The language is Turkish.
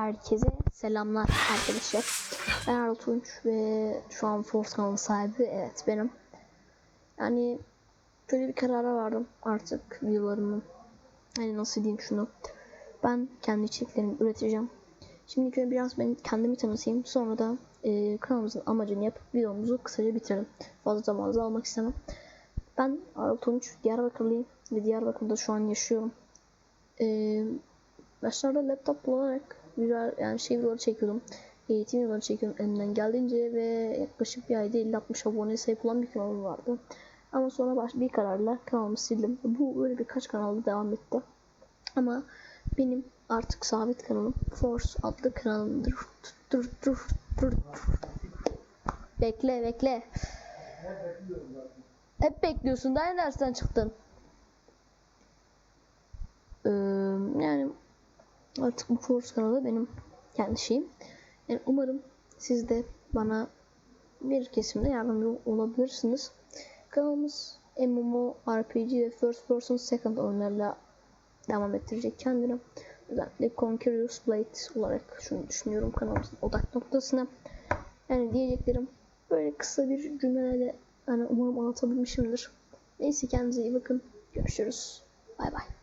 Herkese selamlar arkadaşlar. Ben Erol ve şu an Force kanalı sahibi evet benim. Yani şöyle bir karara vardım artık videolarımı. Hani nasıl diyeyim şunu. Ben kendi içeriklerimi üreteceğim. Şimdi önce biraz ben kendimi tanıtayım. Sonra da e, kanalımızın amacını yapıp videomuzu kısaca bitirelim. Fazla zamanınızı almak istemem. Ben Erol Tunç, Diyarbakırlıyım ve Diyarbakır'da şu an yaşıyorum. Eee Başlarda laptop kullanarak güzel yani şey videoları çekiyordum. Eğitim videoları çekiyordum elimden geldiğince ve yaklaşık bir ayda 50-60 abone sahip olan bir kanalım vardı. Ama sonra baş, bir kararla kanalımı sildim. Bu böyle birkaç kanalda devam etti. Ama benim artık sabit kanalım Force adlı kanalımdır. Dur dur dur dur. Bekle bekle. Hep bekliyorsun. Daha dersten çıktın. Ee, yani artık bu Force kanalı benim kendi şeyim. Yani umarım siz de bana bir kesimde yardımcı olabilirsiniz. Kanalımız MMO, RPG ve First Person Second oyunlarla devam ettirecek kendini. Özellikle Conqueror's Blade olarak şunu düşünüyorum kanalımızın odak noktasına. Yani diyeceklerim böyle kısa bir cümleyle yani umarım anlatabilmişimdir. Neyse kendinize iyi bakın. Görüşürüz. Bay bay.